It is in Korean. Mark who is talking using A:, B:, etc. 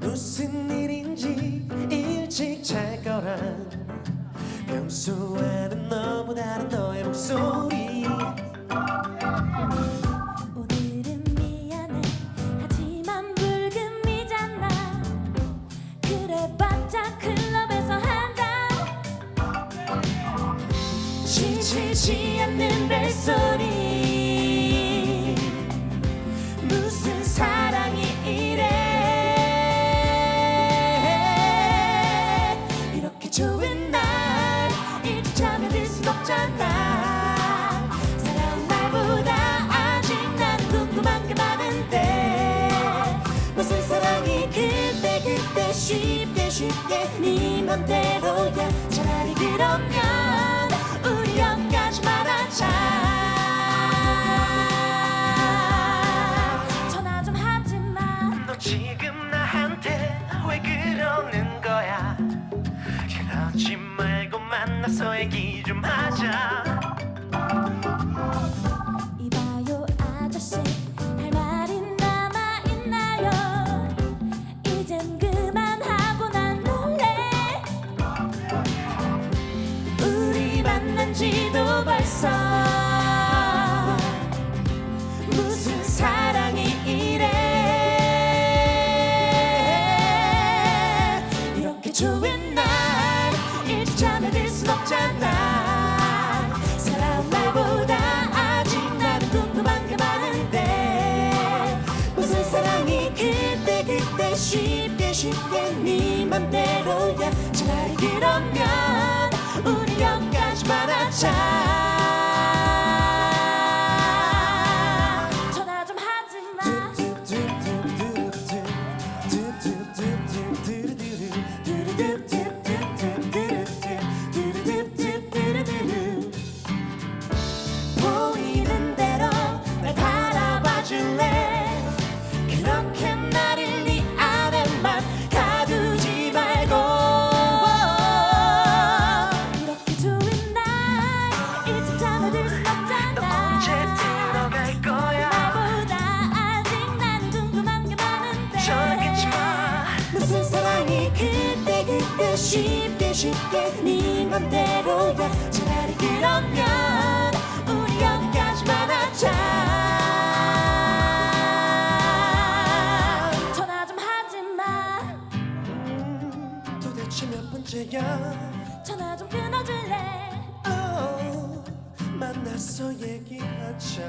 A: 무슨 일인지 일찍 잘 거란 평소와는 너무 다른 너의 목소리.
B: 오늘은 미안해. 하지만 불금이잖아. 그래봤자 클럽에서 한잔
A: 지치지 않는 벨소 쉽게 쉽게 네 맘대로야.
B: 차라리 그러면 우리 여기까지 말하자. 전화 좀 하지마.
A: 너 지금 나한테 왜 그러는 거야? 그러지 말고 만나서 얘기 좀 하자
B: 만난
A: 지도 벌써. 무슨 사랑이 이래. 이렇게 좋은 날 일찍 잠에 들순 없잖아. 사랑 말보다 아직 나는 궁금한 게 많은데. 무슨 사랑이 그때 그때 쉽게 쉽게 네 맘대로야. 차라리 그러면 우리 여 하자
B: 전화 좀
A: 저기지 마 사랑이 그때 그때 쉽게 쉽게 네 맘대로야. 차라리 그러면 우리 여기까지만 하자.
B: 전화 좀 하지마.
A: 음, 도대체 몇 번째야?
B: 전화 좀 끊어줄래?
A: oh, 만나서 얘기하자